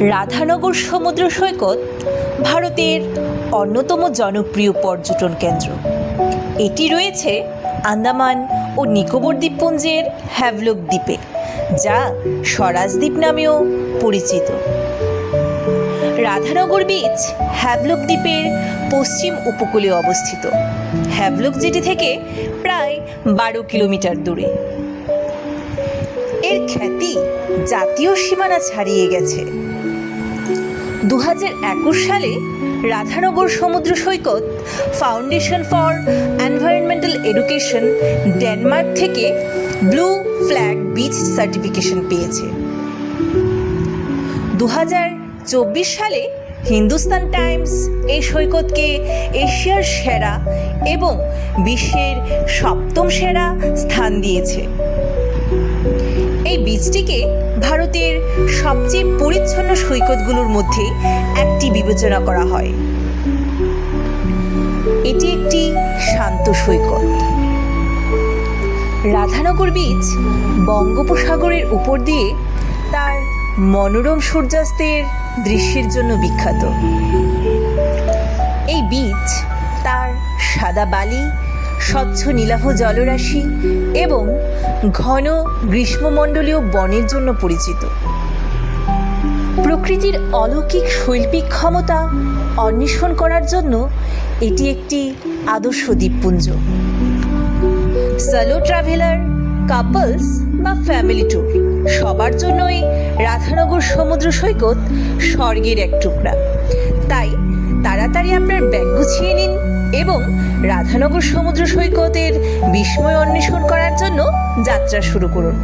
রাধানগর সমুদ্র সৈকত ভারতের অন্যতম জনপ্রিয় পর্যটন কেন্দ্র। এটি রয়েছে আন্দামান ও নিকোবর দ্বীপপুঞ্জের হ্যাভলক দ্বীপে, যা স্বরাজ দ্বীপ নামেও পরিচিত। রাধানগর বিচ হ্যাভলক দ্বীপের পশ্চিম উপকূলে অবস্থিত। হ্যাভলক জেটি থেকে প্রায় বারো কিলোমিটার দূরে। এর খ্যাতি জাতীয় সীমানা ছাড়িয়ে গেছে। দু হাজার একুশ সালে রাধানগর সমুদ্র সৈকত foundation for environmental education Denmark থেকে ব্লু ফ্ল্যাগ বিচ সার্টিফিকেশন পেয়েছে। দু সালে হিন্দুস্তান টাইমস এই সৈকতকে এশিয়ার সেরা এবং বিশ্বের সপ্তম সেরা স্থান দিয়েছে। এই বীজটিকে ভারতের সবচেয়ে পরিচ্ছন্ন সৈকতগুলোর মধ্যে একটি বিবেচনা করা হয়। এটি একটি শান্ত সৈকত। রাধানগর বীচ বঙ্গোপসাগরের উপর দিয়ে তার মনোরম সূর্যাস্তের দৃশ্যের জন্য বিখ্যাত। এই বীচ তার সাদা বালি স্বচ্ছ নীলাভ জলরাশি এবং ঘন গ্রীষ্মমণ্ডলীয় বনের জন্য পরিচিত। প্রকৃতির অলৌকিক শৈল্পিক ক্ষমতা অন্বেষণ করার জন্য এটি একটি আদর্শ দ্বীপপুঞ্জ। সালো ট্রাভেলার কাপলস বা ফ্যামিলি ট্যুর সবার জন্যই রাধানগর সমুদ্র সৈকত স্বর্গের এক টুকরা। তাই তাড়াতাড়ি আপনার ব্যাগ গুছিয়ে নিন। এবং রাধানগর সমুদ্র সৈকতের বিস্ময় অন্বেষণ করার জন্য যাত্রা শুরু করুন।